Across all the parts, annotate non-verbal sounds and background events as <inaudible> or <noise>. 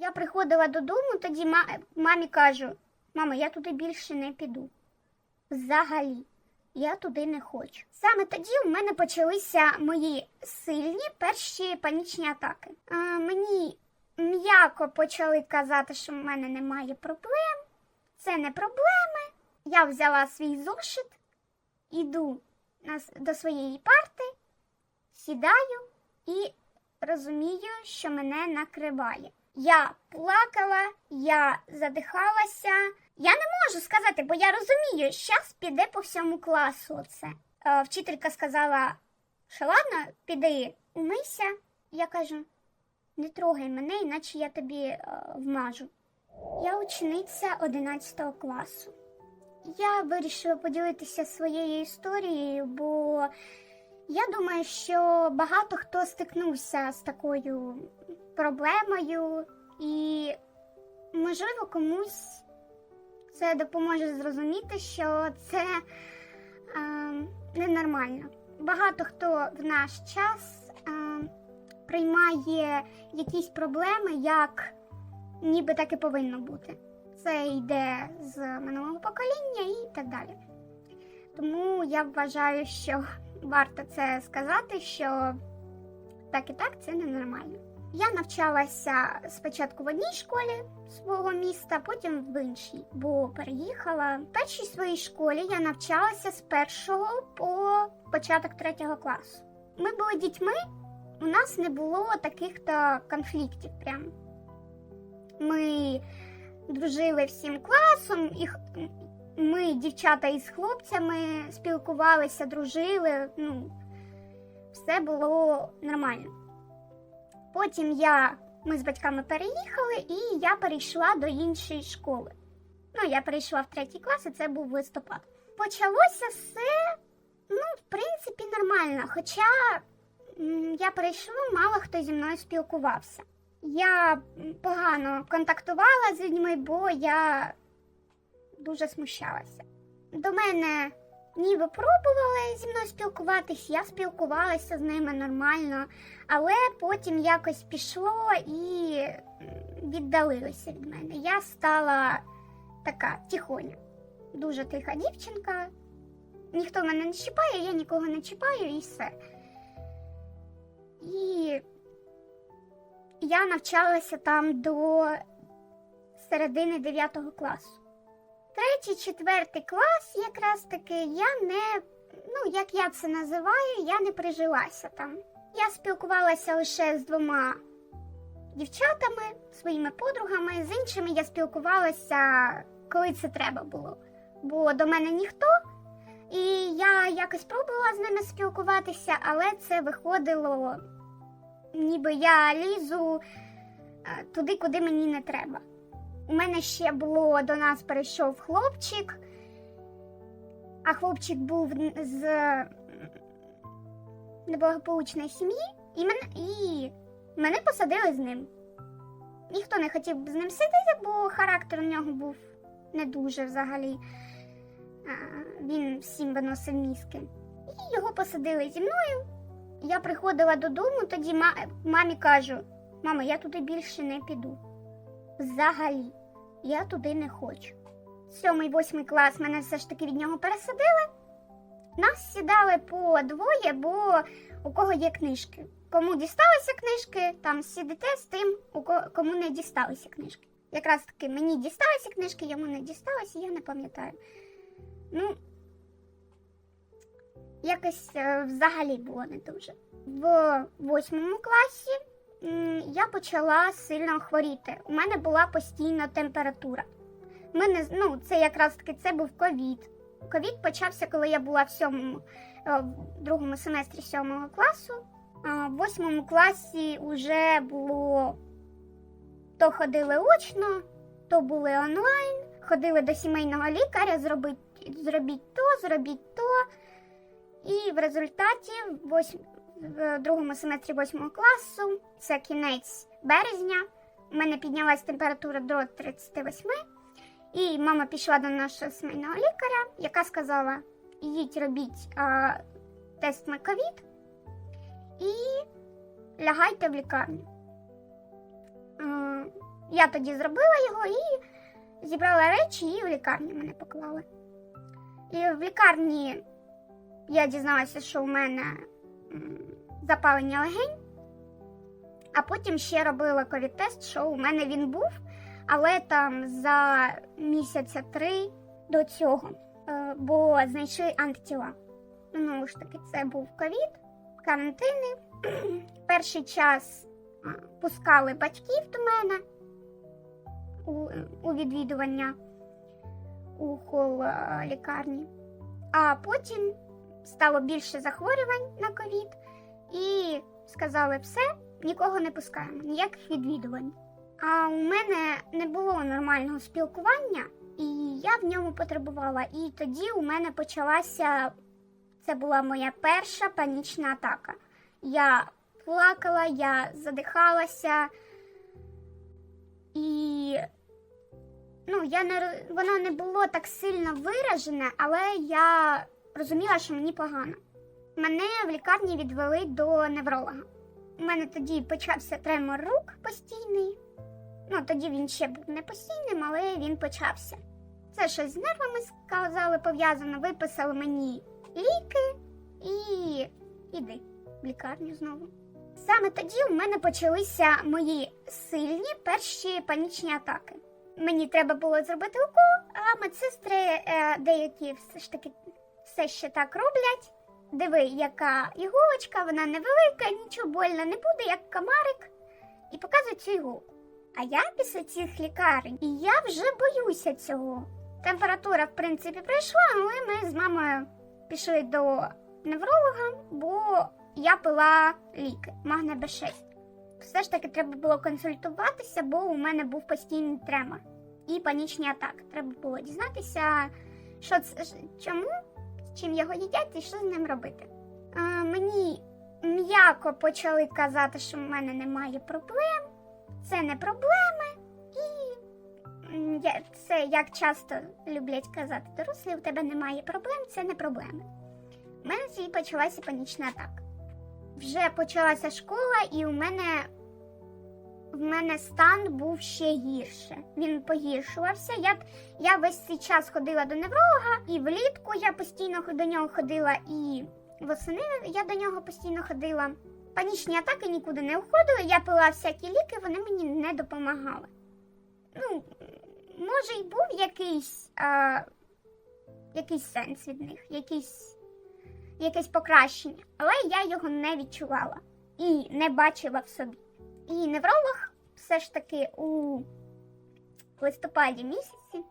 Я приходила додому, тоді мамі кажу: мамо, я туди більше не піду. Взагалі, я туди не хочу. Саме тоді у мене почалися мої сильні перші панічні атаки. Мені м'яко почали казати, що в мене немає проблем. Це не проблеми. Я взяла свій зошит, іду до своєї парти, сідаю і розумію, що мене накриває. Я плакала, я задихалася. Я не можу сказати, бо я розумію, щас піде по всьому класу. Це е, вчителька сказала, що ладно, піди умийся. Я кажу, не трогай мене, іначе я тобі е, вмажу. Я учениця 11 класу. Я вирішила поділитися своєю історією, бо я думаю, що багато хто стикнувся з такою проблемою, і, можливо, комусь це допоможе зрозуміти, що це е, ненормально. Багато хто в наш час е, приймає якісь проблеми, як ніби так і повинно бути. Це йде з минулого покоління і так далі. Тому я вважаю, що варто це сказати, що так і так це ненормально. Я навчалася спочатку в одній школі свого міста, потім в іншій, бо переїхала. В першій своїй школі я навчалася з першого по початок третього класу. Ми були дітьми, у нас не було таких то конфліктів. Прям ми дружили всім класом, і ми, дівчата із хлопцями, спілкувалися, дружили. Ну, все було нормально. Потім я, ми з батьками переїхали, і я перейшла до іншої школи. Ну, я перейшла в третій клас, і це був листопад. Почалося все, ну, в принципі, нормально. Хоча я перейшла, мало хто зі мною спілкувався. Я погано контактувала з людьми, бо я дуже смущалася. До мене ніби пробували зі мною спілкуватись, я спілкувалася з ними нормально, але потім якось пішло і м, віддалилися від мене. Я стала така тихоня, дуже тиха дівчинка. Ніхто мене не чіпає, я нікого не чіпаю і все. І я навчалася там до середини 9 класу. Третій, четвертий клас, якраз таки, я не, ну як я це називаю, я не прижилася там. Я спілкувалася лише з двома дівчатами, своїми подругами, з іншими я спілкувалася, коли це треба було. Бо до мене ніхто, і я якось пробувала з ними спілкуватися, але це виходило, ніби я лізу е, туди, куди мені не треба. У мене ще було до нас перейшов хлопчик, а хлопчик був з неблагополучної сім'ї, і мене, і мене посадили з ним. Ніхто не хотів з ним сидіти, бо характер у нього був не дуже взагалі. Він всім виносив мізки. І його посадили зі мною. Я приходила додому, тоді мамі кажу: мамо, я туди більше не піду. Взагалі, я туди не хочу. Сьомий, восьмий клас мене все ж таки від нього пересадили. Нас сідали по двоє, бо у кого є книжки. Кому дісталися книжки, там сидите з тим, у кому не дісталися книжки. Якраз таки мені дісталися книжки, йому не дісталися, я не пам'ятаю. Ну, якось е, взагалі було не дуже. В восьмому класі я почала сильно хворіти. У мене була постійна температура. Мене, ну, це якраз таки це був ковід. Ковід почався, коли я була в сьомому, е, в другому семестрі сьомого класу. В восьмому класі вже було то ходили очно, то були онлайн, ходили до сімейного лікаря, зробіть, зробіть то, зробіть то. І в результаті в, другому семестрі восьмого класу, це кінець березня, у мене піднялась температура до 38, і мама пішла до нашого сімейного лікаря, яка сказала: їдь робіть а, тест на ковід і лягайте в лікарню. А, Я тоді зробила його і зібрала речі і в лікарні мене поклали. І в лікарні я дізналася, що у мене запалення легень, а потім ще робила ковід-тест, що у мене він був, але там за місяця три до цього, е, бо знайшли антитіла. Ну ж таки, це був ковід, карантини. <clears throat> Перший час пускали батьків до мене у, у відвідування у хол е, лікарні. А потім стало більше захворювань на ковід, і сказали все, нікого не пускаємо, ніяких відвідувань. А у мене не було нормального спілкування, і я в ньому потребувала. І тоді у мене почалася це була моя перша панічна атака. Я плакала, я задихалася, і ну, я не, воно не було так сильно виражене, але я розуміла, що мені погано. Мене в лікарні відвели до невролога. У мене тоді почався тремор рук постійний. Ну, тоді він ще був не постійним, але він почався. Це щось з нервами сказали пов'язано, виписали мені ліки і іди в лікарню знову. Саме тоді у мене почалися мої сильні перші панічні атаки. Мені треба було зробити укол, а медсестри е, деякі все ж таки все ще так роблять. Диви, яка іголочка, вона невелика, нічого больно не буде, як комарик, і показують цю іголку. А я після цих лікарень, і я вже боюся цього. Температура, в принципі, пройшла, але ми з мамою пішли до невролога, бо я пила ліки Магне Б6. Все ж таки треба було консультуватися, бо у мене був постійний тремор і панічні атаки. Треба було дізнатися, що це ж- чим його їдять і що з ним робити. А, мені м'яко почали казати, що в мене немає проблем, це не проблеми, і це як часто люблять казати дорослі, у тебе немає проблем, це не проблеми. У мене тоді почалася панічна атака. Вже почалася школа, і у мене в мене стан був ще гірше. Він погіршувався. Я, я весь цей час ходила до невролога, і влітку я постійно до нього ходила, і восени я до нього постійно ходила. Панічні атаки нікуди не уходили. Я пила всякі ліки, вони мені не допомагали. Ну, може, й був якийсь, а, якийсь сенс від них, якийсь, якесь покращення, але я його не відчувала і не бачила в собі. І невролог все ж таки у листопаді місяці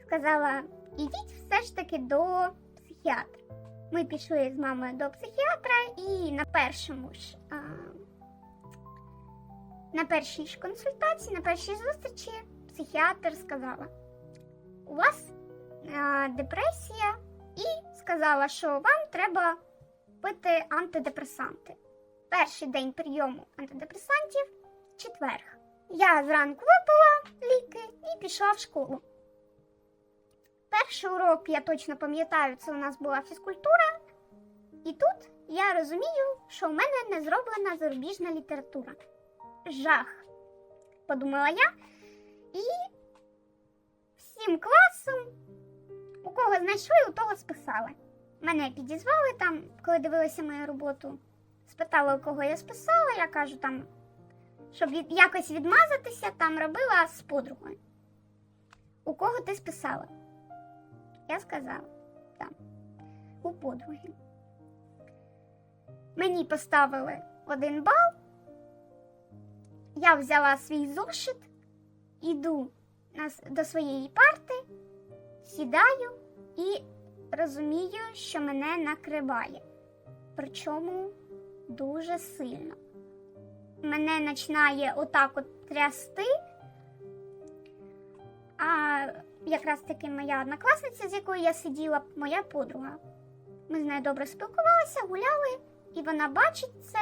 сказала: ідіть все ж таки до психіатра. Ми пішли з мамою до психіатра, і на першому ж а, на першій ж консультації, на першій зустрічі психіатр сказала: у вас а, депресія, і сказала, що вам треба пити антидепресанти. Перший день прийому антидепресантів четверг. Я зранку випила ліки і пішла в школу. Перший урок, я точно пам'ятаю, це у нас була фізкультура. І тут я розумію, що у мене не зроблена зарубіжна література. Жах, подумала я. І всім класом, у кого знайшли, у того списали. Мене підізвали там, коли дивилися мою роботу. Спитали, у кого я списала, я кажу там, щоб від, якось відмазатися, там робила з подругою. У кого ти списала? Я сказала, там, у подруги. Мені поставили один бал. Я взяла свій зошит, іду до своєї парти, сідаю і розумію, що мене накриває. Причому дуже сильно. Мене починає отак от трясти. А якраз таки моя однокласниця, з якою я сиділа, моя подруга. Ми з нею добре спілкувалися, гуляли, і вона бачить це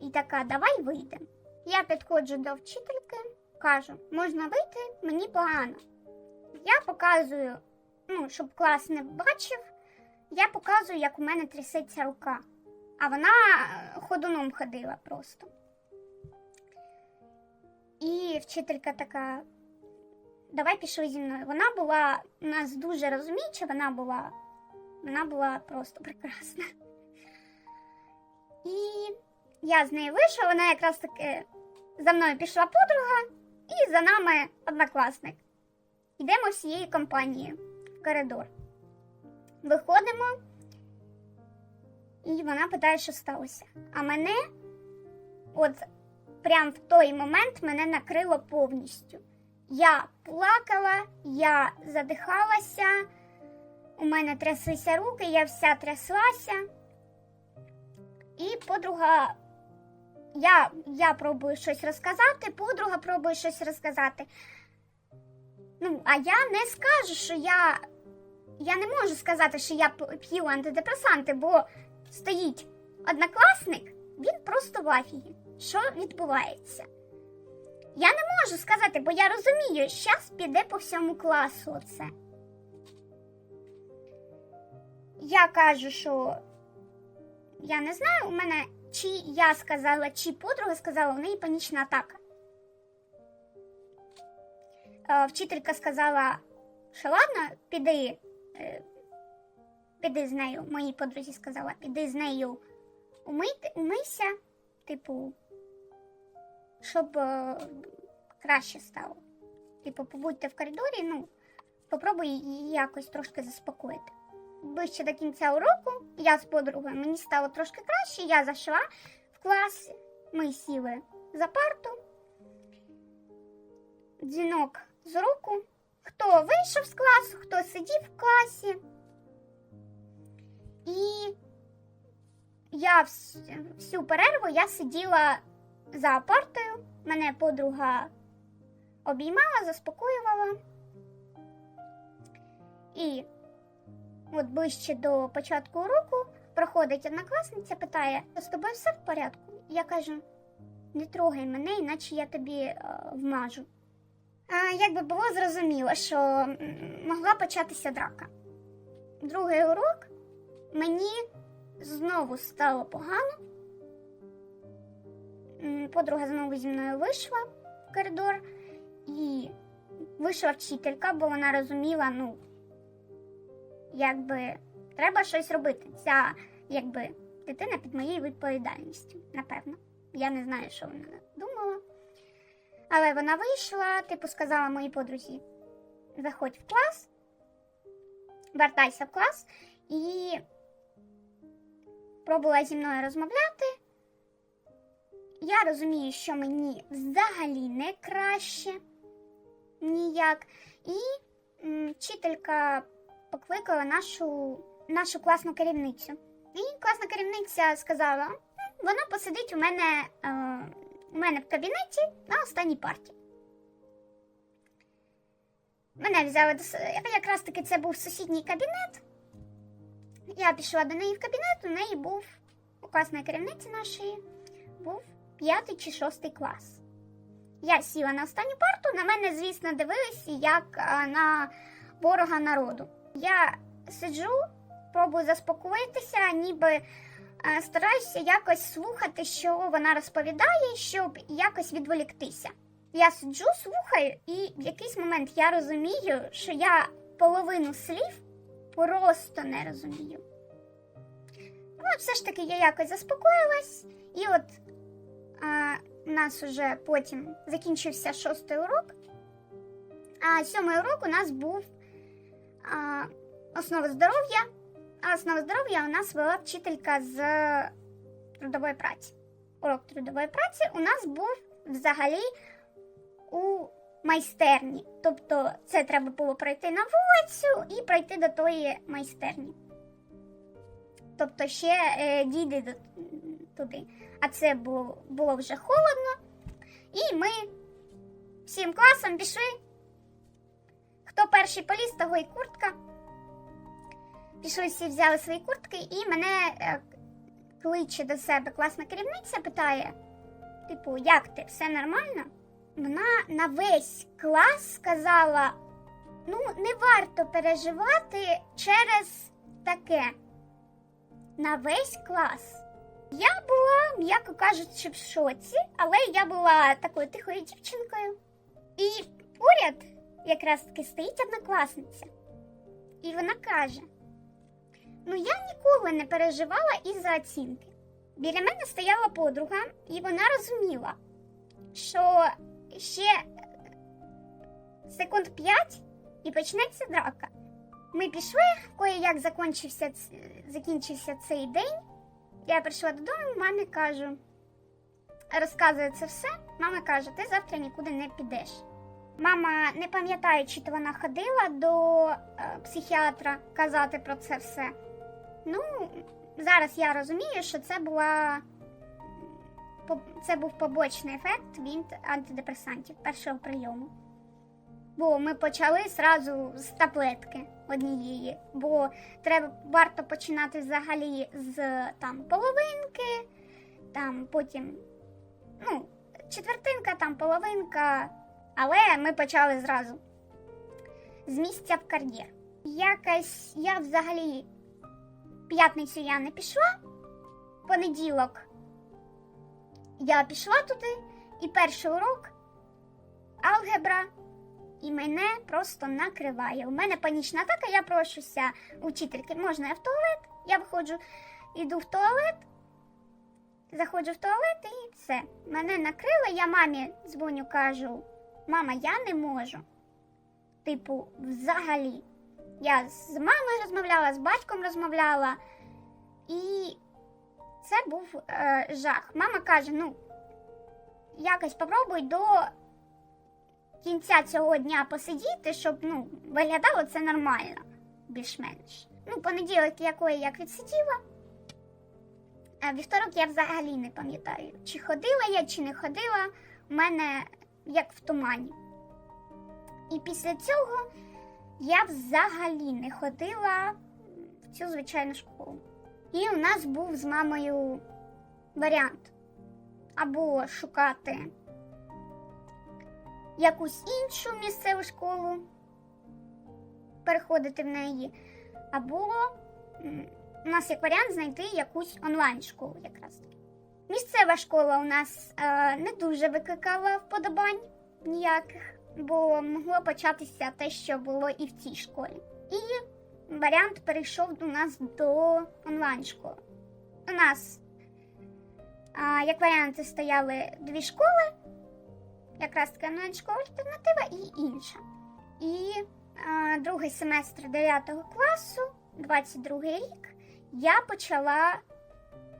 і така, давай вийдемо. Я підходжу до вчительки, кажу, можна вийти, мені погано. Я показую, ну, щоб клас не бачив, я показую, як у мене трясеться рука. А вона е, ходуном ходила просто. І вчителька така: давай пішли зі мною. Вона була у нас дуже розуміюча, вона була, вона була просто прекрасна. І я з нею вийшла, вона якраз таки за мною пішла подруга, і за нами однокласник. Йдемо всією компанією в коридор. Виходимо, і вона питає, що сталося. А мене, от прям в той момент, мене накрило повністю. Я плакала, я задихалася, у мене тряслися руки, я вся тряслася. І подруга, я, я пробую щось розказати, подруга пробує щось розказати. Ну, а я не скажу, що я. Я не можу сказати, що я п'ю антидепресанти, бо стоїть однокласник, він просто в афігі. Що відбувається? Я не можу сказати, бо я розумію, щас піде по всьому класу це. Я кажу, що я не знаю, у мене чи я сказала, чи подруга сказала, у неї панічна атака. Е, Вчителька сказала, що ладно, піди, е, піди з нею. Моїй подрузі сказала, піди з нею умийте, умийся, типу, щоб е, краще стало. Типу, побудьте в коридорі, ну, попробуй її якось трошки заспокоїти. Ближче до кінця уроку я з подругою мені стало трошки краще, я зайшла в клас, ми сіли за парту. Дзвінок з руку. Хто вийшов з класу, хто сидів в класі. І я всю перерву я сиділа за партою. Мене подруга обіймала, заспокоювала. І от ближче до початку уроку проходить однокласниця, питає: з тобою все в порядку? Я кажу: не трогай мене, іначе я тобі е, вмажу. А, якби було зрозуміло, що могла початися драка. Другий урок мені знову стало погано. Подруга знову зі мною вийшла в коридор, і вийшла вчителька, бо вона розуміла, ну, якби треба щось робити. Ця якби дитина під моєю відповідальністю, напевно. Я не знаю, що вона думала. Але вона вийшла, типу, сказала моїй подрузі: заходь в клас, вертайся в клас і пробувала зі мною розмовляти. Я розумію, що мені взагалі не краще ніяк. І вчителька покликала нашу, нашу класну керівницю. І класна керівниця сказала: вона посидить у мене, е, у мене в кабінеті на останній парті. Мене взяли до якраз таки це був сусідній кабінет. Я пішла до неї в кабінет, у неї був у класної керівниці нашої був п'ятий чи шостий клас. Я сіла на останню парту, на мене, звісно, дивилися як на ворога народу. Я сиджу, пробую заспокоїтися, ніби е, стараюся якось слухати, що вона розповідає, щоб якось відволіктися. Я сиджу, слухаю, і в якийсь момент я розумію, що я половину слів просто не розумію. Ну, все ж таки, я якось заспокоїлась, і от а, нас уже потім закінчився шостий урок, а сьомий урок у нас був а, основи здоров'я. А основи здоров'я у нас вела вчителька з трудової праці. Урок трудової праці у нас був взагалі у майстерні. Тобто це треба було пройти на вулицю і пройти до тої майстерні. Тобто ще е, дійди до, туди. А це було, було вже холодно. І ми всім класом пішли. Хто перший поліз, того і куртка. Пішли всі, взяли свої куртки, і мене е, кличе до себе класна керівниця, питає: типу, як ти? Все нормально? Вона на весь клас сказала: ну, не варто переживати через таке. На весь клас. Я була, м'яко кажучи, в шоці, але я була такою тихою дівчинкою. І поряд якраз таки стоїть однокласниця. І вона каже: Ну, я ніколи не переживала із-за оцінки. Біля мене стояла подруга, і вона розуміла, що ще секунд п'ять і почнеться драка. Ми пішли, коли як закінчився, закінчився цей день. Я прийшла додому, мамі кажу, розказує це все. Мама каже, ти завтра нікуди не підеш. Мама, не пам'ятаю, чи то вона ходила до е, психіатра казати про це все. Ну, зараз я розумію, що це була це був побочний ефект від антидепресантів першого прийому. Бо ми почали зразу з таблетки однієї, бо треба варто починати взагалі з там половинки, там потім ну, четвертинка, там половинка. Але ми почали зразу з місця в кар'єр. Якось я взагалі п'ятницю я не пішла, понеділок я пішла туди, і перший урок алгебра, і мене просто накриває. У мене панічна атака, я прошуся у вчительки, можна я в туалет? Я виходжу, іду в туалет, заходжу в туалет і все. Мене накрило, я мамі дзвоню, кажу, мама, я не можу. Типу, взагалі. Я з мамою розмовляла, з батьком розмовляла, і це був е, жах. Мама каже: ну, якось попробуй до кінця цього дня посидіти, щоб ну, виглядало це нормально, більш-менш. Ну, понеділок, якої як відсиділа. А вівторок я взагалі не пам'ятаю, чи ходила я, чи не ходила. У мене як в тумані. І після цього я взагалі не ходила в цю звичайну школу. І у нас був з мамою варіант або шукати якусь іншу місцеву школу, переходити в неї, або у нас як варіант знайти якусь онлайн-школу якраз. Місцева школа у нас е, не дуже викликала вподобань ніяких, бо могло початися те, що було і в цій школі. І варіант перейшов до нас до онлайн-школи. У нас, а, як варіанти, стояли дві школи, якраз таки онлайн-школа альтернатива і інша. І а, другий семестр 9 класу, 22 рік, я почала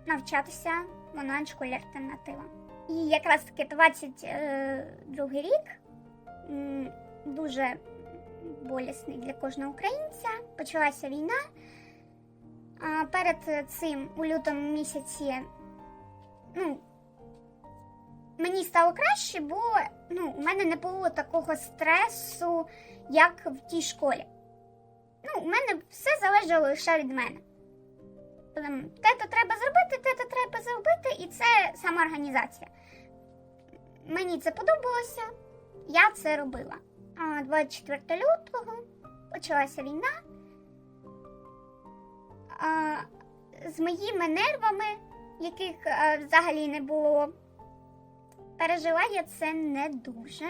навчатися в онлайн-школі альтернатива. І якраз таки 22 рік дуже болісний для кожного українця. Почалася війна. Перед цим у лютому місяці ну, мені стало краще, бо ну, у мене не було такого стресу, як в тій школі. Ну, у мене все залежало лише від мене. Те-то треба зробити, те-то треба зробити, і це самоорганізація. Мені це подобалося, я це робила. А 24 лютого почалася війна. З моїми нервами, яких взагалі не було, пережила я це не дуже.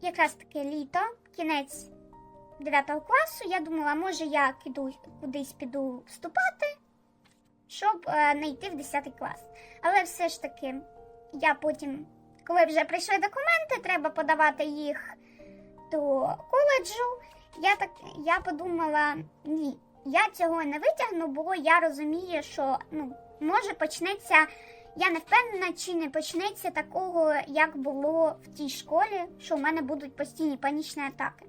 Якраз таки літо, кінець 9 класу, я думала, може я піду, кудись піду вступати, щоб е, не йти в 10 клас. Але все ж таки, я потім, коли вже прийшли документи, треба подавати їх до коледжу, я так я подумала, ні, я цього не витягну, бо я розумію, що ну, може почнеться. Я не впевнена, чи не почнеться такого, як було в тій школі, що в мене будуть постійні панічні атаки.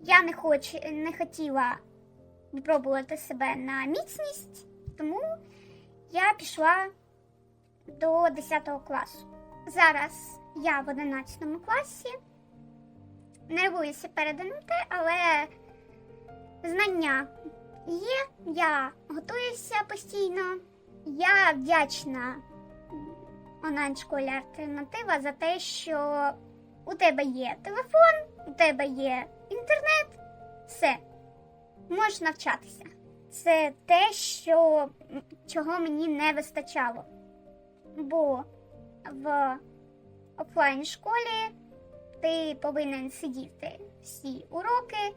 Я не хоч, не хотіла випробувати себе на міцність, тому я пішла до 10 класу. Зараз я в 11 класі нервуюся перед НМТ, але знання є, я готуюся постійно. Я вдячна онлайн-школі альтернатива за те, що у тебе є телефон, у тебе є інтернет, все, можеш навчатися. це те, що чого мені не вистачало. Бо в офлайн школі ти повинен сидіти всі уроки,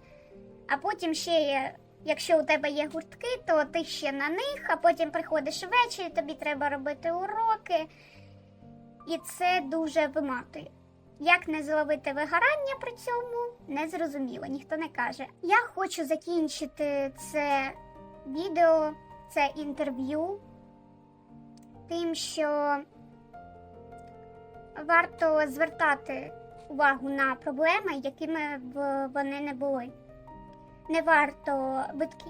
а потім ще є, якщо у тебе є гуртки, то ти ще на них, а потім приходиш ввечері, тобі треба робити уроки. І це дуже виматує. Як не зловити вигорання при цьому, не зрозуміло, ніхто не каже. Я хочу закінчити це відео, це інтерв'ю, тим, що варто звертати увагу на проблеми, якими б вони не були. Не варто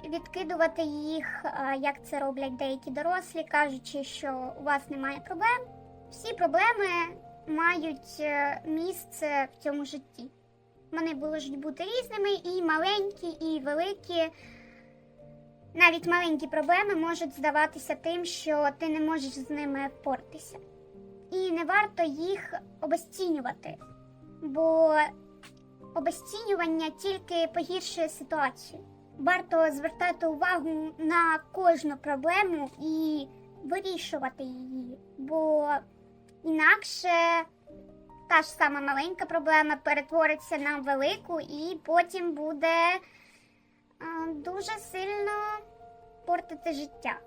відкидувати їх, як це роблять деякі дорослі, кажучи, що у вас немає проблем. Всі проблеми мають е, місце в цьому житті. Вони можуть бути різними, і маленькі, і великі. Навіть маленькі проблеми можуть здаватися тим, що ти не можеш з ними впоратися. І не варто їх обесцінювати, бо обесцінювання тільки погіршує ситуацію. Варто звертати увагу на кожну проблему і вирішувати її, бо інакше та ж сама маленька проблема перетвориться на велику і потім буде е, дуже сильно портити життя.